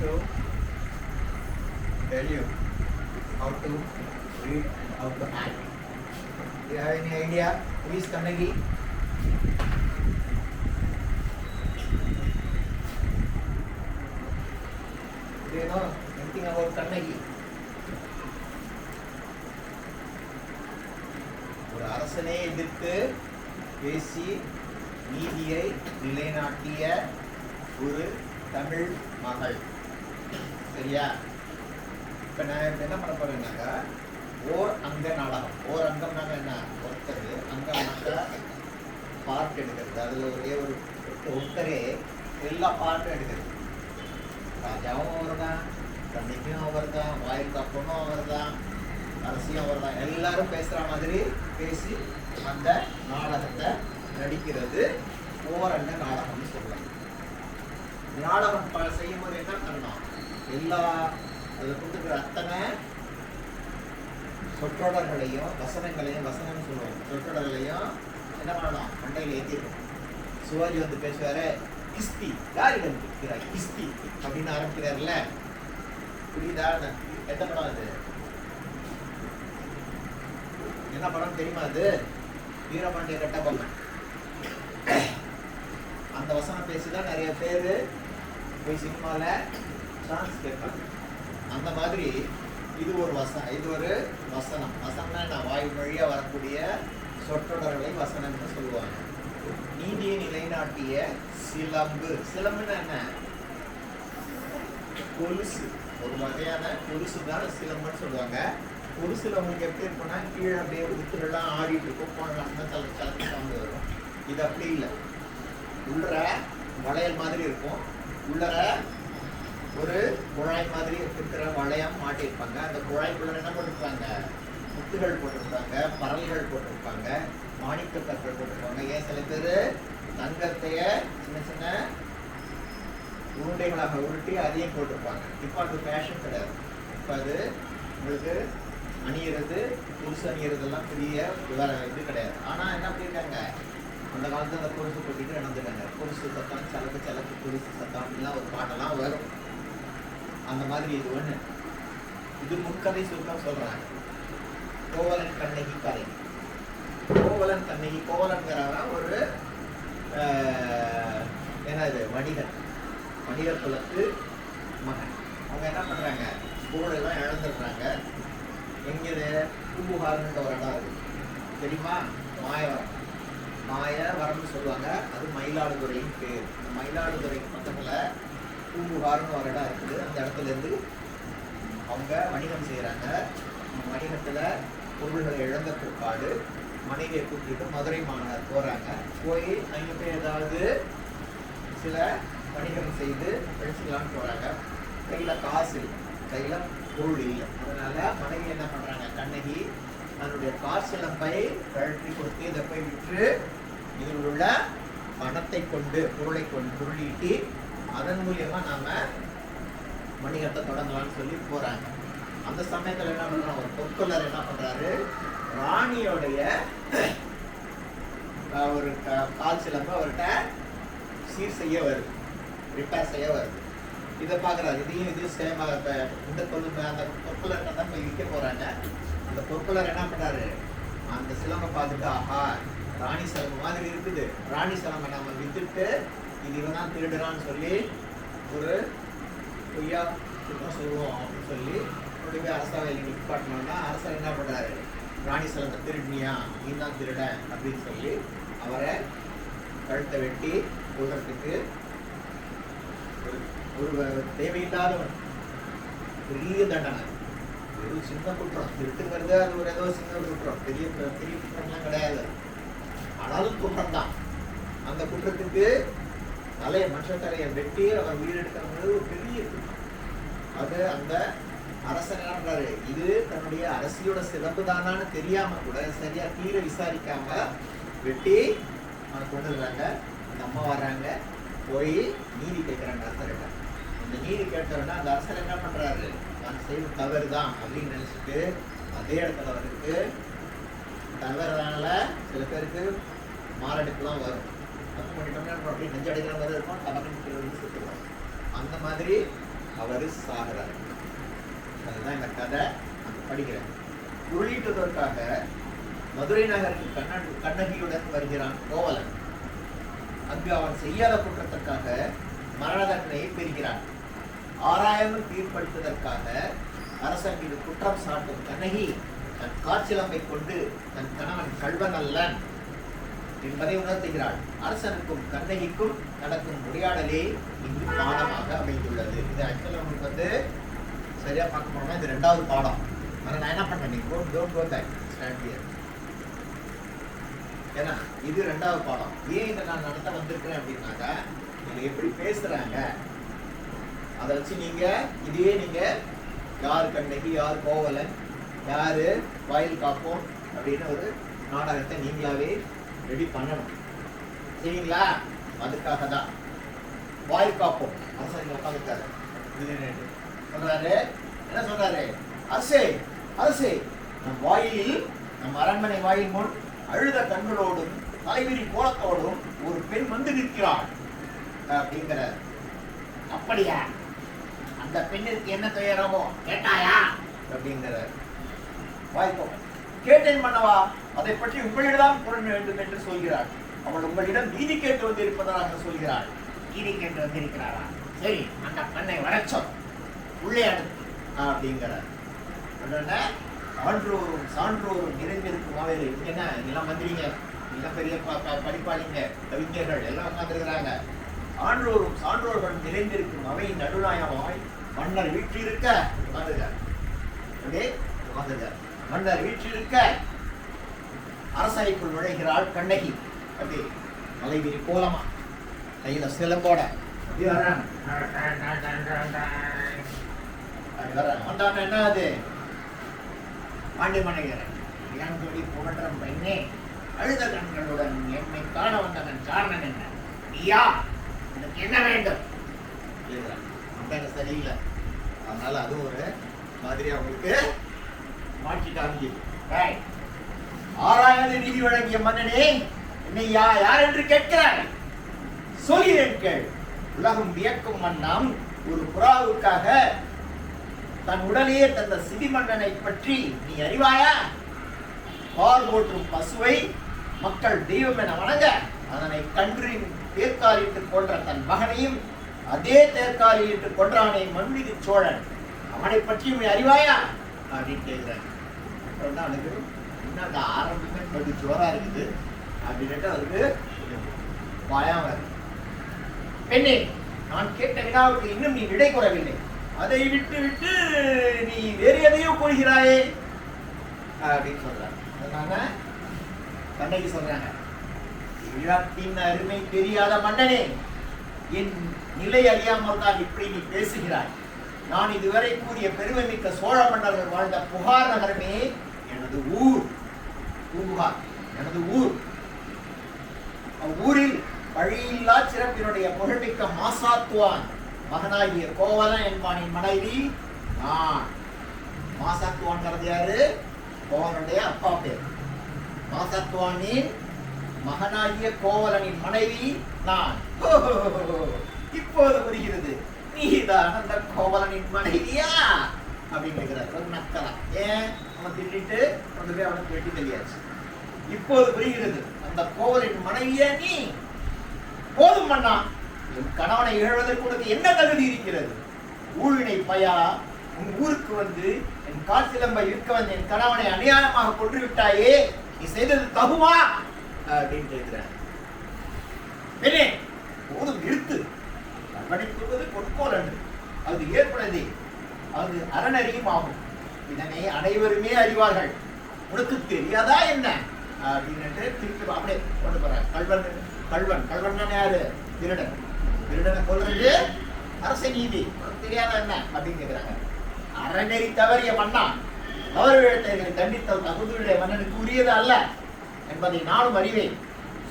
to tell you how to read and how to act. Do you have any idea? Who is Kannagi? Do you know anything about Kannagi? ஒரு அரசனை எதிர்த்து பேசி நீதியை நிலைநாட்டிய ஒரு தமிழ் மகள் சரியா? இப்போ நான் இப்ப என்ன பண்ண போறேன்னாக்கா ஓர் அங்க நாடகம். ஓர் அங்கம்னாக்க என்ன? ஒருத்தர் அங்கம்னாக்கா பார்ட் எடுக்கிறது. அதில் ஒரே ஒரு ஒருத்தரே எல்லா பார்ட்டும் எடுக்கிறது. ராஜாவும் அவர் தான் தண்ணிக்கும் அவர் தான் வாயில் தப்பனும் அவர் தான் அரசியும் அவர் தான் எல்லாரும் பேசுகிற மாதிரி பேசி அந்த நாடகத்தை நடிக்கிறது ஓரண்ட நாடகம்னு சொல்லுவாங்க நாடகம் செய்யும் போது என்ன பண்ணணும்? எல்லா அதில் கொடுத்துருக்கிற அத்தனை சொற்றொடர்களையும் வசனங்களையும் வசனம்னு சொல்லுவாங்க சொற்றொடர்களையும் என்ன பண்ணணும்? மண்டையில் ஏற்றிருக்கணும் சிவாஜி வந்து பேசுவார் கிஸ்தி யாரிடம் இருக்கிறாய் கிஸ்தி அப்படின்னு ஆரம்பிக்கிறார்ல புரியுதா? எந்த படம் அது? என்ன படம் தெரியுமா அது? வீரபாண்டிய கட்டபொம்மன். அந்த வசனம் பேசிதான் நிறைய பேர் போய் சினிமாவில் சான்ஸ் கேட்பாங்க அந்த மாதிரி இது ஒரு வசனம். இது ஒரு வசனம். வசனம்னா நான் வாய் வழியாக வரக்கூடிய சொற்றொடர்களை வசனம்னு சொல்லுவாங்க. நீதியை நிலைநாட்டிய சிலம்பு. சிலம்புன்னா என்ன? கொலுசு. ஒரு வகையான கொலுசு தான் சிலம்புன்னு சொல்லுவாங்க. கொலுசில் உங்களுக்கு எப்படி இருக்கும்னா கீழே அப்படியே உத்துலாம் ஆடிட்டு இருக்கும். போனலாம் தலை தலை வரும். இது அப்படி இல்லை. உள்ளர வளையல் மாதிரி இருக்கும். உள்ளர ஒரு குழாய் மாதிரி இருக்கிற வளையம் மாட்டியிருப்பாங்க. அந்த குழாய்க்குள்ள என்ன பண்ணிருப்பாங்க முத்துகள் போட்டிருப்பாங்க பறவைகள் போட்டிருப்பாங்க மாணிக்க கற்கள் போட்டிருப்பாங்க. ஏன் சில பேர் தங்கத்தைய சின்ன சின்ன உருண்டைகளாக உருட்டி அதையும் போட்டிருப்பாங்க. இப்போ அது ஃபேஷன் கிடையாது. இப்போ அது உங்களுக்கு அணியிறது புதுசு அணியிறதெல்லாம் பெரிய இது கிடையாது. ஆனால் என்ன பண்ணியிருக்காங்க? அந்த காலத்தில் அந்த கொலுசு கொட்டிட்டு நடந்துட்டாங்க. கொலுசு சத்தம் சலக்கு சலக்கு கொலுசு சத்தம் அப்படிலாம் ஒரு பாட்டெல்லாம் வரும். அந்த மாதிரி இது ஒன்று இது முன்கதை சுருக்கம் சொல்கிறாங்க கோவலன் கண்ணகி கதை. கோவலன் கண்ணகி கோவலன்கிறவன் ஒரு என்ன இது வணிகர் வணிகர் குலத்து மகன். அவங்க என்ன பண்ணுறாங்க ஸ்கூலெல்லாம் இழந்துடுறாங்க. எங்கே பூம்புகார்ன்ற ஒரு இடம் இருக்குது தெரியுமா? மாயவரம். மாயவரம்னு சொல்லுவாங்க. அது மயிலாடுதுறையின் பேர். இந்த மயிலாடுதுறைக்கு பக்கத்தில் பூம்புகார்னு ஒரு இடம் இருக்குது. அந்த இடத்துலேருந்து அவங்க வணிகம் செய்கிறாங்க வணிகத்தில் பொருள்களை இழந்த பிற்பாடு மனைவியை கூட்டிகிட்டு மதுரை மாநகர் போகிறாங்க போய் அங்கே போய் ஏதாவது சில வணிகம் செய்து பிழைச்சிக்கலாம்னு போகிறாங்க கையில் காசு இல்லை. கையில் பொருள் இல்லை. அதனால் மனைவி என்ன பண்ணுறாங்க கண்ணகி தன்னுடைய காசிலம்பை கழற்றி கொடுத்து இதை போய் விற்று இதில் உள்ள பணத்தை கொண்டு பொருளை கொண்டு பொருளீட்டி அதன் மூலியமா நாம வணிகத்தை தொடங்கலாம்னு சொல்லி போறாங்க. அந்த சமயத்துல என்ன பண்ணுறோம் ஒரு பொற்கொள்ளர் என்ன பண்றாரு ராணியோடைய ஒரு க- கால் சிலம்பு அவர்கிட்ட சீர் செய்ய வருது. ரிப்பேர் செய்ய வருது. இதை பார்க்குறாரு. இதையும் இது சேமாக இப்போ இந்த கொள்ளுமை அந்த பொற்கொள்ளர்கிட்ட தான் போய் விற்க போறாங்க. அந்த பொற்கொள்ளர் என்ன பண்றாரு அந்த சிலம்பை பார்த்துட்டு ஆஹா ராணி சலம் மாதிரி இருக்குது. ராணி சிலம்பை நம்ம வித்துட்டு இது இவனா திருடுறான்னு சொல்லி ஒரு பொய்யா சுத்தம் சொல்லுவோம் அப்படின்னு சொல்லி கொண்டு போய் அரசாவையில் நிற்பாட்டினோம்னா அரசர் என்ன பண்ணுறாரு ராணி சலத்தை திருடினியா? நீ தான் திருட அப்படின்னு சொல்லி அவரை கழுத்தை வெட்டி கொள்றதுக்கு ஒரு- ஒரு தேவையில்லாதவன். பெரிய தண்டனை. வெறும் சின்ன குற்றம். திருட்டுங்கிறது அது ஒரு ஏதோ சின்ன குற்றம். பெரிய பெரிய குற்றம்லாம் கிடையாது. ஆனாலும் குற்றம் தான் அந்த குற்றத்துக்கு தலையை மற்ற தலையை வெட்டி அவர் உயிரெடுக்கிறது ஒரு பெரிய அது அந்த அரசன் என்ன பண்றாரு? இது தன்னுடைய அரசியோட சிறப்பு தானான்னு தெரியாம கூட சரியா தீர விசாரிக்காம வெட்டி அவனை கொண்டுடுறாங்க அந்த அம்மா வர்றாங்க. போய் நீதி கேட்குறாங்க அரசர்கிட்ட அந்த நீதி கேட்டவொடனே அந்த அரசர் என்ன பண்றாரு? நான் செய்த தவறு தான் அப்படின்னு நினைச்சிட்டு அதே இடத்துல அவருக்கு தவறுனால சில பேருக்கு மாரடைப்புலாம் வரும். தப்பு பண்ணிட்டோம்னா நம்ம அப்படியே நெஞ்சடைக்கிற மாதிரி இருக்கும். டபக்குன்னு கீழே அந்த மாதிரி அவர் சாகிறார். அதுதான் இந்த கதை. அங்கே படிக்கிறேன். உள்ளிட்டதற்காக மதுரை நகருக்கு கண்ணன் கண்ணகியுடன் வருகிறான் கோவலன். அங்கு அவன் செய்யாத குற்றத்திற்காக மரண தண்டனையை பெறுகிறான். ஆராயமும் தீர்ப்படுத்துவதற்காக அரசன் மீது குற்றம் சாட்டும் கண்ணகி தன் காய்ச்சலம்பை கொண்டு தன் கணவன் கல்வன் அல்லன் என்பதை உணர்த்துகிறாள். அரசனுக்கும் கண்ணகிக்கும் நடக்கும் உரையாடலே இங்கு பாடமாக அமைந்துள்ளது. இது ஆக்சுவலாக உங்களுக்கு வந்து சரியா பார்க்க போனோம்னா இது ரெண்டாவது பாடம். ஆனா நான் என்ன பண்ணேன் நீ don't don't go stand here ஏன்னா இது ரெண்டாவது பாடம். ஏன் இதை நான் நடத்த வந்திருக்கிறேன் அப்படின்னாக்கா நீங்கள் எப்படி பேசுறாங்க? அதை வச்சு நீங்க இதையே நீங்க யார் கண்ணகி யார் கோவலன் யாரு வாயில் காப்போம் அப்படின்னு ஒரு நாடகத்தை நீங்களாவே ரெடி பண்ணணும். சரிங்களா? அதுக்காக தான் வாய் காப்போம் அரசன் உட்காந்துருக்காரு சொல்றாரு என்ன சொல்றாரு? அரசே அரசே நம் வாயிலில் நம் அரண்மனை வாயில் முன் அழுத கண்களோடும் தலைவிரி கோலத்தோடும் ஒரு பெண் வந்து நிற்கிறாள். அப்படிங்கிறார். அப்படியா? அந்த பெண்ணிற்கு என்ன துயரமோ? கேட்டாயா? அப்படிங்கிறார். வாய்ப்பு கேட்டேன் மன்னவா அதை பற்றி உங்களிடம் கூற வேண்டும் என்று சொல்கிறாள். அவள் உங்களிடம் நீதி கேட்டு வந்திருப்பதாக சொல்கிறாள். நீதி கேட்டு வந்திருக்கிறாரா சரி அந்த பெண்ணை வரச்சோம் உள்ளே அனுப்பு அப்படிங்கிறார். உடனே சான்றோரும் சான்றோரும் நிறைந்திருக்கும் அவையில் என்ன எல்லாம் மந்திரிங்க எல்லாம் பெரிய ப- படிப்பாளிங்க கவிஞர்கள் எல்லாம் உட்காந்துருக்கிறாங்க சான்றோரும் சான்றோர்கள் நிறைந்திருக்கும் அவையின் நடுநாயகமாய் மன்னர் வீற்றிருக்க உட்காந்துருக்கார் அப்படியே உட்காந்துருக்கார் மன்னர் வீற்றிருக்க அரசவைக்குள் நுழைகிறாள் கண்ணகி. அப்படி மலைவிரி கோலமா. கையில சிலம்போட. அப்படி வந்தாங்க என்ன அது? பாண்டி மனைகிறேன் இளங்கொடி புகழ்றம் பெண்ணே அழுத கண்களுடன் என்னை காண வந்ததன் காரணம் என்ன? நீயா? எனக்கு என்ன வேண்டும்? சரியில்லை. அதனால அது ஒரு மாதிரி அவங்களுக்கு மாற்றி காமிக்குது ஆறாவது நீதி வழங்கிய மன்னனே என்னை யா யார் என்று கேட்கிறாய்? சொல்கிறேன் கேள். உலகம் வியக்கும் மன்னம் ஒரு புறாவுக்காக தன் உடலையே தந்த சிதி மன்னனை பற்றி நீ அறிவாயா? பால் போற்றும் பசுவை மக்கள் தெய்வம் என வணங்க. அதனை கன்றின் தேர்க்காலிட்டு கொன்ற தன் மகனையும் அதே தேர்க்காலிட்டு கொன்றானே மன்மிகு சோழன். அவனை பற்றியும் நீ அறிவாயா? அப்படின்னு கேட்கிறான் உடனே அவனுக்கு இன்னும் அந்த ஆரம்பமே கொஞ்சம் ஜோராக இருக்குது? அப்படின்ட்டு அவருக்கு பயம் வருது. பெண்ணே நான் கேட்ட வினாவுக்கு இன்னும் நீ விடை கூறவில்லை. அதை விட்டு விட்டு நீ வேறு எதையோ கூறுகிறாயே? அப்படின்னு சொல்றாங்க அதனால கண்ணகி சொல்றாங்க ஈழத்தின் அருமை தெரியாத மன்னனே என் நிலை அறியாமல் தான் இப்படி நீ பேசுகிறாய். நான் இதுவரை கூறிய பெருமை மிக்க சோழ மன்னர்கள் வாழ்ந்த புகார் நகரமே எனது ஊர் பூம்புகார் எனது ஊர். அவ்வூரில் வழியில்லா சிறப்பினுடைய புகழ்மிக்க மாசாத்துவான் மகனாகிய கோவலன் என்பானின் மனைவி நான். மாசாத்துவான்ங்கிறது யாரு? கோவலனுடைய அப்பா பேர். மாசாத்துவானின் மகனாகிய கோவலனின் மனைவி நான். இப்போது புரிகிறது. நீதான் அந்த கோவலனின் மனைவியா? அப்படின்னு கேட்கிறார் ஒரு நக்கலா. ஏன்? அவன் திட்டிட்டு கொண்டு போய் அவனுக்கு வெட்டி தெரியாச்சு இப்போது புரிகிறது. அந்த கோவலின் மனைவியே நீ. போதும் மன்னா என் கணவனை இழவதற்கு உனக்கு என்ன தகுதி இருக்கிறது? ஊழினை பயா உன் ஊருக்கு வந்து என் காசிலம்பை இருக்க வந்த என் கணவனை அநியாயமாக கொன்று விட்டாயே நீ செய்தது தகுமா? அப்படின்னு கேட்கிறார். பெண்ணே போதும் நிறுத்து. கண்மணிக்குவது பொற்கோல் அன்று. அது ஏற்படுதே அது அறநறியும் ஆகும் இதனை அனைவருமே அறிவார்கள். உனக்கு தெரியாதா என்ன? அப்படின்னுட்டு திருப்பி அப்படியே கொண்டு போற கல்வன் கல்வன் கல்வன் யாரு? திருடன். திருடனை கொல்றது அரச நீதி. உனக்கு என்ன? அப்படின்னு கேட்கிறாங்க அறநெறி தவறிய மன்னா. தவறு இழத்தவர்களை தண்டித்தல் தகுதியுடைய மன்னனுக்கு உரியது அல்ல என்பதை நானும் அறிவேன்.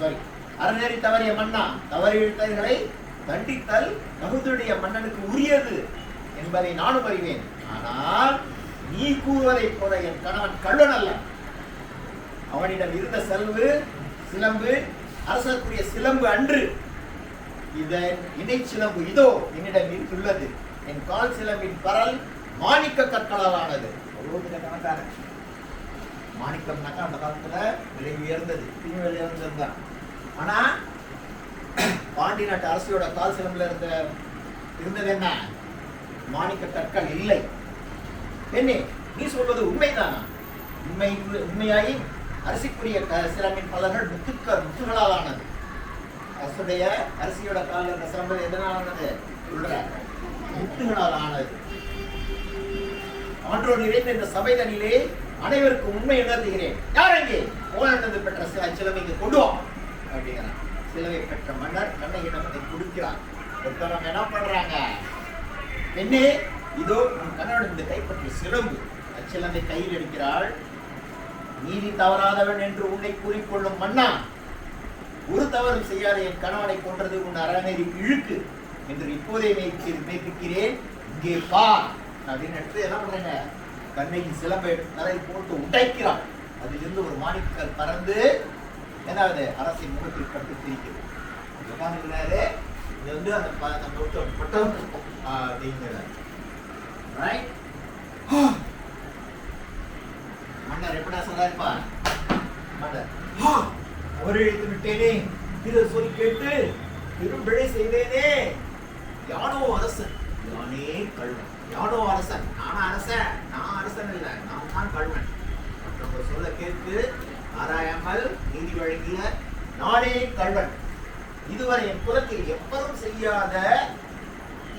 சாரி அறநெறி தவறிய மன்னா. தவறு இழுத்தவர்களை தண்டித்தல் தகுதியுடைய மன்னனுக்கு உரியது என்பதை நானும் அறிவேன். ஆனால் நீ கூறுவதைப் போல என் கணவன் கள்ளன் அல்ல. அவனிடம் இருந்த செல்வு சிலம்பு அரசருக்குரிய சிலம்பு அன்று. இதன் இணை சிலம்பு இதோ என்னிடம் உள்ளது என் கால் சிலம்பின் பரல் மாணிக்க கற்களால் ஆனது அவ்வளவு பெரிய கணக்காரன் மாணிக்கம்னாக்கா அந்த காலத்துல விலை உயர்ந்தது. பின் விலை உயர்ந்தது தான் ஆனா பாண்டி நாட்டு அரசியோட கால் சிலம்புல இருந்த இருந்தது என்ன? மாணிக்க கற்கள் இல்லை. பெண்ணே நீ சொல்வது உண்மைதானா? உண்மை உண்மையாகி அரிசிக்குரிய க- சிலம்பின் பலர்கள் முத்துக்க முத்துகளால் ஆனது அரசுடைய அரிசியோட கால இருந்த எதனால் ஆனது சொல்ற முத்துகளால் ஆனது ஆன்றோர் நிறைந்த இந்த சபைதனிலே அனைவருக்கும் உண்மை உணர்த்துகிறேன். யார் அங்கே? ஓனது பெற்ற சில சிலமைக்கு கொண்டு வா அப்படிங்கிறான் சிலவை பெற்ற மன்னர் கண்ணகிடம் அதை கொடுக்கிறான் என்ன பண்றாங்க? பெண்ணே இதோ உன் கண்ணோட இந்த கைப்பற்றிய சிலம்பு. அச்சிலம்பை கையில் எடுக்கிறாள். நீதி தவறாதவன் என்று உன்னை கூறிக்கொள்ளும் மன்னா. ஒரு தவறும் செய்யாத என் கணவனை கொன்றது உன் அறநெறி இழுக்கு என்று இப்போதே மெய்க்கு மெய்ப்பிக்கிறேன். இங்கே பா. அப்படின்னு எடுத்து என்ன பண்றாங்க கண்ணகி சிலம்பை தலை போட்டு உடைக்கிறான் அதிலிருந்து ஒரு மாணிக்கல் பறந்து என்னாவது அரசின் முகத்தில் பட்டு திரிக்கிறது. உட்கார்ந்துக்கிறாரு இது வந்து அந்த இருக்கும் அப்படிங்கிறார் ரைட் மன்னர் எப்படா சொல்றாருப்பா மன்னர் "ஆ, ஒரு எழுத்து விட்டேனே. இதை சொல்லி கேட்டு. பெரும் பிழை செய்தேனே. யானோ அரசன். யானே கள்வன். யானோ அரசன். நானா அரசன்? நான் அரசன் இல்லை நான் தான் கள்வன். மற்றவங்க சொல்ல கேட்டு ஆராயாமல் நீதி வழங்கிய நானே கள்வன். இதுவரை என் குலத்தில் எப்பதும் செய்யாத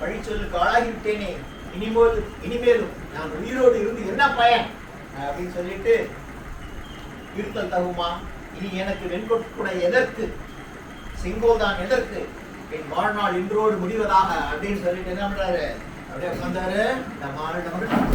பழிச்சொல்லுக்கு ஆளாகிவிட்டேனே. இனிமேல் இனிமேலும் நான் உயிரோடு இருந்து என்ன பயன்? அப்படின்னு சொல்லிட்டு இருத்தல் தகுமா இனி எனக்கு வெண்கொட்டுக்குடை எதற்கு? செங்கோதான் எதற்கு? என் வாழ்நாள் இன்றோடு முடிவதாக அப்படின்னு சொல்லிட்டு என்ன பண்றாரு? அப்படியே உட்காந்தாரு நம்ம ஆளுநர்